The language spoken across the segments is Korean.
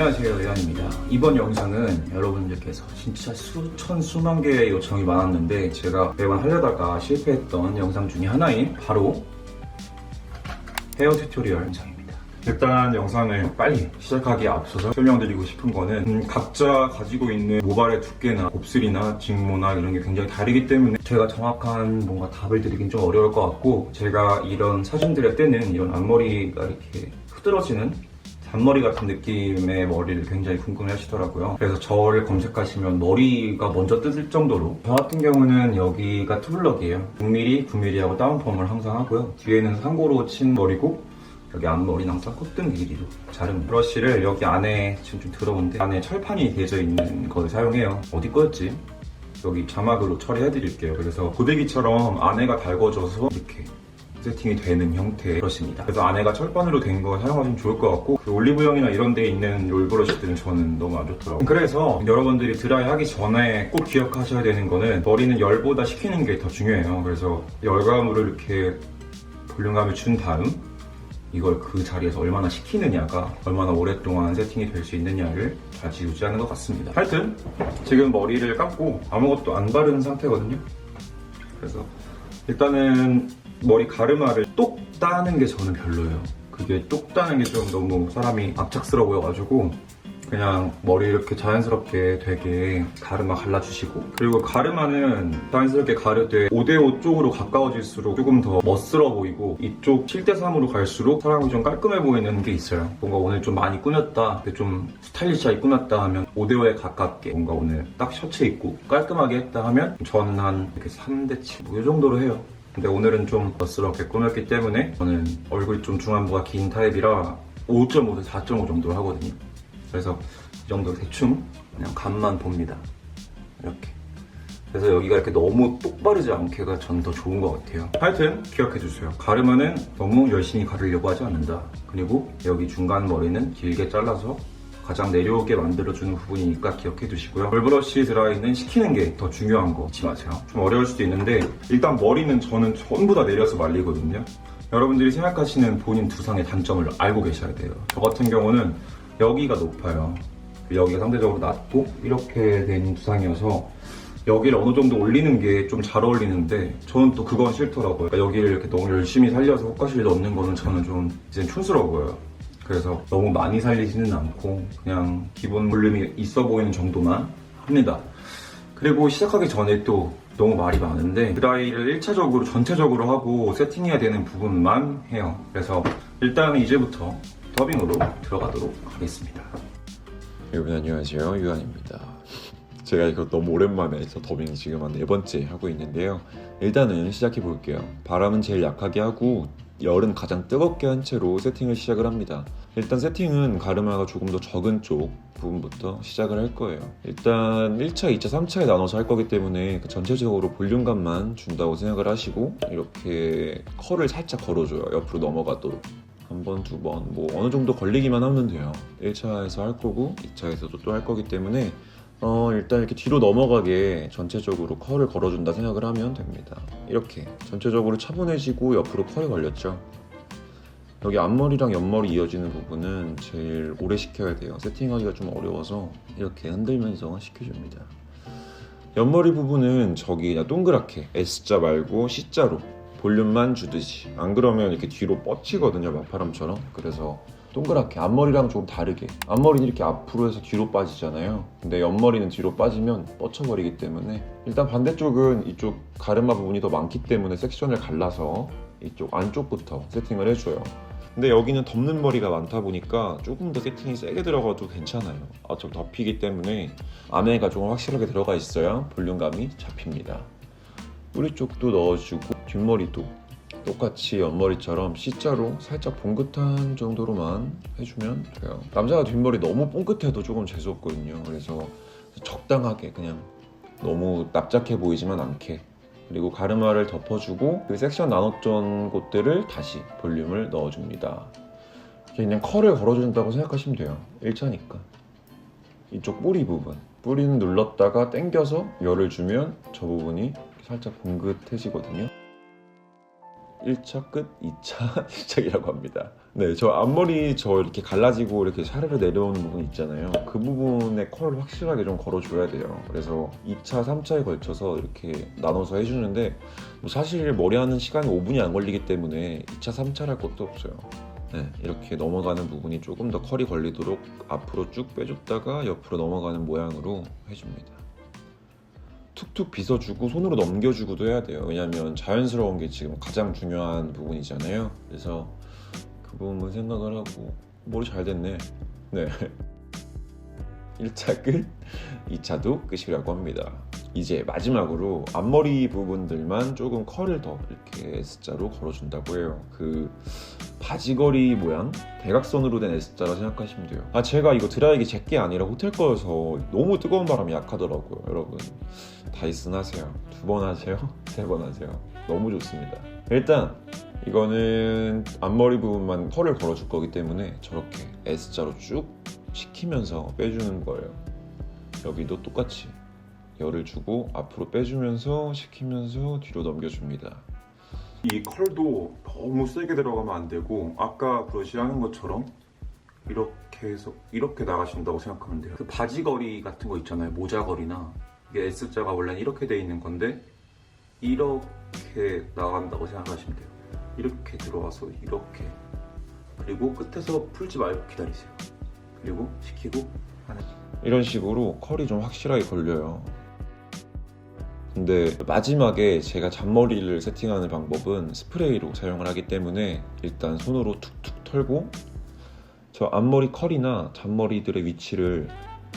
안녕하세요 의한입니다. 이번 영상은 여러분들께서 진짜 수천 수만 개의 요청이 많았는데 제가 매번 하려다가 실패했던 영상 중에 하나인 바로 헤어 튜토리얼 영상입니다. 일단 영상을 빨리 시작하기에 앞서서 설명드리고 싶은 거는 음, 각자 가지고 있는 모발의 두께나 곱슬이나 직모나 이런 게 굉장히 다르기 때문에 제가 정확한 뭔가 답을 드리긴 좀 어려울 것 같고 제가 이런 사진들에 뜨는 이런 앞머리가 이렇게 흐드러지는 잔머리 같은 느낌의 머리를 굉장히 궁금해 하시더라고요. 그래서 저를 검색하시면 머리가 먼저 뜰 정도로 저 같은 경우는 여기가 투블럭이에요. 9mm, 9mm하고 다운펌을 항상 하고요. 뒤에는 상고로 친 머리고 여기 앞머리는 항상 콧등 길이로 자릅니다. 브러쉬를 여기 안에 지금 좀 더러운데 안에 철판이 되어 있는 걸 사용해요. 어디 거였지? 여기 자막으로 처리해 드릴게요. 그래서 고데기처럼 안에가 달궈져서 이렇게 세팅이 되는 형태의 브러쉬입니다. 그래서 안에가 철판으로 된 거 사용하시면 좋을 것 같고 그 올리브영이나 이런 데 있는 롤 브러쉬들은 저는 너무 안 좋더라고요. 그래서 여러분들이 드라이 하기 전에 꼭 기억하셔야 되는 거는 머리는 열보다 식히는 게 더 중요해요. 그래서 열감으로 이렇게 볼륨감을 준 다음 이걸 그 자리에서 얼마나 식히느냐가 얼마나 오랫동안 세팅이 될 수 있느냐를 잘 유지하는 것 같습니다. 하여튼 지금 머리를 감고 아무것도 안 바른 상태거든요. 그래서 일단은 머리 가르마를 똑 따는 게 저는 별로예요. 그게 똑 따는 게 좀 너무 사람이 압착스러워 보여가지고 그냥 머리 이렇게 자연스럽게 되게 가르마 갈라주시고. 그리고 가르마는 자연스럽게 가르되 5대5 쪽으로 가까워질수록 조금 더 멋스러워 보이고 이쪽 7대3으로 갈수록 사람이 좀 깔끔해 보이는 게 있어요. 뭔가 오늘 좀 많이 꾸몄다 좀 스타일리시하게 꾸몄다 하면 5대5에 가깝게 뭔가 오늘 딱 셔츠 입고 깔끔하게 했다 하면 저는 한 이렇게 3대7 뭐이 정도로 해요 근데 오늘은 좀 멋스럽게 꾸몄기 때문에 저는 얼굴이 좀 중안부가 긴 타입이라 5.5대 4.5 정도로 하거든요 그래서 이 정도 대충 그냥 간만 봅니다. 이렇게. 그래서 여기가 이렇게 너무 똑바르지 않게가 전 더 좋은 것 같아요. 하여튼 기억해주세요. 가르마는 너무 열심히 가르려고 하지 않는다. 그리고 여기 중간 머리는 길게 잘라서 가장 내려오게 만들어주는 부분이니까 기억해 두시고요. 볼브러쉬 드라이는 식히는 게 더 중요한 거 잊지 마세요. 좀 어려울 수도 있는데 일단 머리는 저는 전부 다 내려서 말리거든요. 여러분들이 생각하시는 본인 두상의 단점을 알고 계셔야 돼요. 저 같은 경우는 여기가 높아요. 여기가 상대적으로 낮고 이렇게 된 두상이어서 여기를 어느 정도 올리는 게 좀 잘 어울리는데 저는 또 그건 싫더라고요. 여기를 이렇게 너무 열심히 살려서 호가시를 넣는 거는 저는 좀 이제 촌스러워요. 그래서 너무 많이 살리지는 않고 그냥 기본 볼륨이 있어 보이는 정도만 합니다. 그리고 시작하기 전에 또 너무 말이 많은데 드라이를 1차적으로 전체적으로 하고 세팅해야 되는 부분만 해요. 그래서 일단 이제부터 더빙으로 들어가도록 하겠습니다. 여러분 안녕하세요 유한입니다 제가 이거 너무 오랜만에 해서 더빙 지금 한 네 번째 하고 있는데요 일단은 시작해 볼게요 바람은 제일 약하게 하고 열은 가장 뜨겁게 한 채로 세팅을 시작을 합니다. 일단 세팅은 가르마가 조금 더 적은 쪽 부분부터 시작을 할 거예요. 일단 1차, 2차, 3차에 나눠서 할 거기 때문에 그 전체적으로 볼륨감만 준다고 생각을 하시고 이렇게 컬을 살짝 걸어줘요. 옆으로 넘어가도록. 한 번, 두 번, 뭐 어느 정도 걸리기만 하면 돼요. 1차에서 할 거고 2차에서도 또 할 거기 때문에 어, 일단 이렇게 뒤로 넘어가게 전체적으로 컬을 걸어준다 생각을 하면 됩니다. 이렇게 전체적으로 차분해지고 옆으로 컬이 걸렸죠. 여기 앞머리랑 옆머리 이어지는 부분은 제일 오래 식혀야 돼요. 세팅하기가 좀 어려워서 이렇게 흔들면서 식혀줍니다. 옆머리 부분은 저기 동그랗게 S자 말고 C자로 볼륨만 주듯이 안 그러면 이렇게 뒤로 뻗치거든요 마파람처럼 그래서 동그랗게. 앞머리랑 조금 다르게. 앞머리는 이렇게 앞으로 해서 뒤로 빠지잖아요. 근데 옆머리는 뒤로 빠지면 뻗쳐버리기 때문에 일단 반대쪽은 이쪽 가르마 부분이 더 많기 때문에 섹션을 갈라서 이쪽 안쪽부터 세팅을 해줘요. 근데 여기는 덮는 머리가 많다 보니까 조금 더 세팅이 세게 들어가도 괜찮아요. 아, 좀 덮이기 때문에 안에가 좀 확실하게 들어가 있어야 볼륨감이 잡힙니다. 뿌리 쪽도 넣어주고 뒷머리도 똑같이 옆머리처럼 C자로 살짝 봉긋한 정도로만 해주면 돼요. 남자가 뒷머리 너무 뽕긋해도 조금 재수없거든요. 그래서 적당하게 그냥 너무 납작해 보이지만 않게. 그리고 가르마를 덮어주고 그 섹션 나눴던 곳들을 다시 볼륨을 넣어줍니다. 그냥 컬을 걸어준다고 생각하시면 돼요. 1차니까. 이쪽 뿌리 부분. 뿌리는 눌렀다가 당겨서 열을 주면 저 부분이 살짝 봉긋해지거든요. 1차 끝, 2차 시작이라고 합니다. 네, 저 앞머리 저 이렇게 갈라지고 이렇게 샤르르 내려오는 부분 있잖아요. 그 부분에 컬을 확실하게 좀 걸어줘야 돼요. 그래서 2차, 3차에 걸쳐서 이렇게 나눠서 해주는데 뭐 사실 머리 하는 시간이 5분이 안 걸리기 때문에 2차, 3차를 할 것도 없어요. 네, 이렇게 넘어가는 부분이 조금 더 컬이 걸리도록 앞으로 쭉 빼줬다가 옆으로 넘어가는 모양으로 해줍니다. 툭툭 빗어주고 손으로 넘겨주고도 해야 돼요. 왜냐하면 자연스러운 게 지금 가장 중요한 부분이잖아요. 그래서 그 부분 생각을 하고 머리 잘 됐네. 네. 1차 끝, 2차도 끝이라고 합니다. 이제 마지막으로 앞머리 부분들만 조금 컬을 더 이렇게 S자로 걸어준다고 해요. 그 바지걸이 모양 대각선으로 된 S자라 생각하시면 돼요. 아 제가 이거 드라이기 제게 아니라 호텔 거여서 너무 뜨거운 바람이 약하더라고요. 여러분 다이슨 하세요. 두 번 하세요. 세 번 하세요. 너무 좋습니다. 일단 이거는 앞머리 부분만 컬을 걸어줄 거기 때문에 저렇게 S자로 쭉 식히면서 빼주는 거예요. 여기도 똑같이 열을 주고 앞으로 빼주면서 식히면서 뒤로 넘겨줍니다. 이 컬도 너무 세게 들어가면 안 되고 아까 브러쉬 하는 것처럼 이렇게 해서 이렇게 나가신다고 생각하면 돼요. 그 바지걸이 같은 거 있잖아요. 모자걸이나 이게 S자가 원래는 이렇게 돼 있는 건데 이렇게 나간다고 생각하시면 돼요. 이렇게 들어와서 이렇게 그리고 끝에서 풀지 말고 기다리세요. 그리고 식히고 하는 이런 식으로 컬이 좀 확실하게 걸려요. 근데 마지막에 제가 잔머리를 세팅하는 방법은 스프레이로 사용을 하기 때문에 일단 손으로 툭툭 털고 저 앞머리 컬이나 잔머리들의 위치를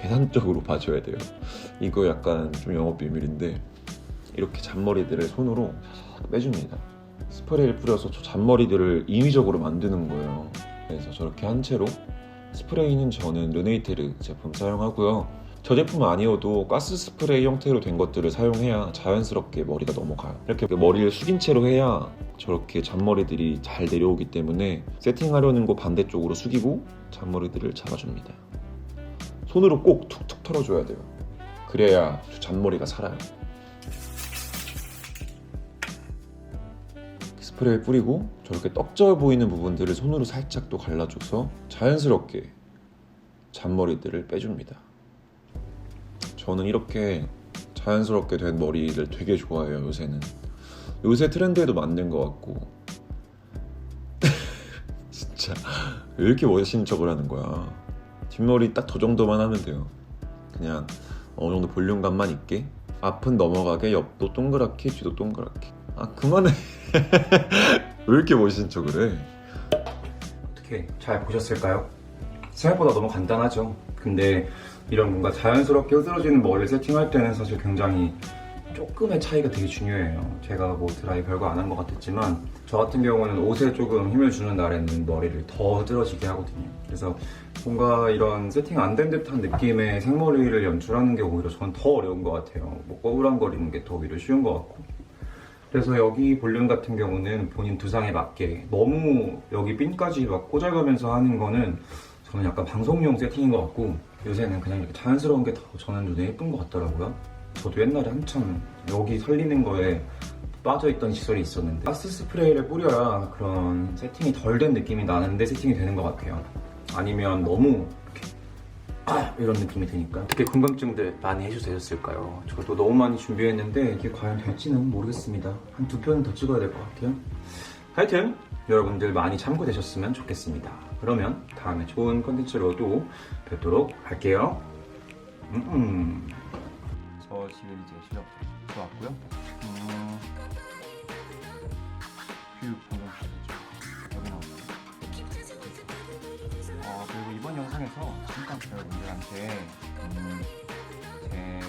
계산적으로 봐줘야 돼요. 이거 약간 좀 영업 비밀인데 이렇게 잔머리들을 손으로 싹 빼줍니다. 스프레이를 뿌려서 저 잔머리들을 인위적으로 만드는 거예요. 그래서 저렇게 한 채로 스프레이는 저는 르네이테르 제품 사용하고요. 저 제품 아니어도 가스 스프레이 형태로 된 것들을 사용해야 자연스럽게 머리가 넘어가요. 이렇게 머리를 숙인 채로 해야 저렇게 잔머리들이 잘 내려오기 때문에 세팅하려는 거 반대쪽으로 숙이고 잔머리들을 잡아줍니다. 손으로 꼭 툭툭 털어줘야 돼요. 그래야 저 잔머리가 살아요. 스프레이 뿌리고 저렇게 떡져 보이는 부분들을 손으로 살짝 또 갈라줘서 자연스럽게 잔머리들을 빼줍니다. 저는 이렇게 자연스럽게 된 머리를 되게 좋아해요 요새는. 요새 트렌드에도 맞는 것 같고. 진짜. 왜 이렇게 멋있는 척을 하는 거야? 뒷머리 딱 저 정도만 하면 돼요. 그냥 어느 정도 볼륨감만 있게? 앞은 넘어가게 옆도 동그랗게 뒤도 동그랗게. 아 그만해. 왜 이렇게 멋있는 척을 해? 어떻게 잘 보셨을까요? 생각보다 너무 간단하죠. 근데 이런 뭔가 자연스럽게 흐드러지는 머리를 세팅할 때는 사실 굉장히 조금의 차이가 되게 중요해요. 제가 뭐 드라이 별거 안 한 것 같았지만 저 같은 경우는 옷에 조금 힘을 주는 날에는 머리를 더 흐드러지게 하거든요. 그래서 뭔가 이런 세팅 안 된 듯한 느낌의 생머리를 연출하는 게 오히려 저는 더 어려운 것 같아요. 뭐 꼬부랑거리는 게 더 오히려 쉬운 것 같고. 그래서 여기 볼륨 같은 경우는 본인 두상에 맞게 너무 여기 핀까지 막 꽂아가면서 하는 거는 저는 약간 방송용 세팅인 것 같고 요새는 그냥 이렇게 자연스러운 게 더 저는 눈에 예쁜 것 같더라고요. 저도 옛날에 한참 여기 살리는 거에 빠져있던 시절이 있었는데 가스 스프레이를 뿌려야 그런 세팅이 덜 된 느낌이 나는데 세팅이 되는 것 같아요. 아니면 너무 이렇게 아 이런 느낌이 드니까 어떻게 궁금증들 많이 해주셨을까요? 저도 너무 많이 준비했는데 이게 과연 될지는 모르겠습니다. 한 두 편은 더 찍어야 될 것 같아요. 하여튼 여러분들 많이 참고되셨으면 좋겠습니다. 그러면 다음에 좋은 컨텐츠로도 뵙도록 할게요. 음. 저 지금 이제 시력 들어왔고요. 어... 어, 그리고 이번 영상에서 잠깐 여러분들한테 음, 제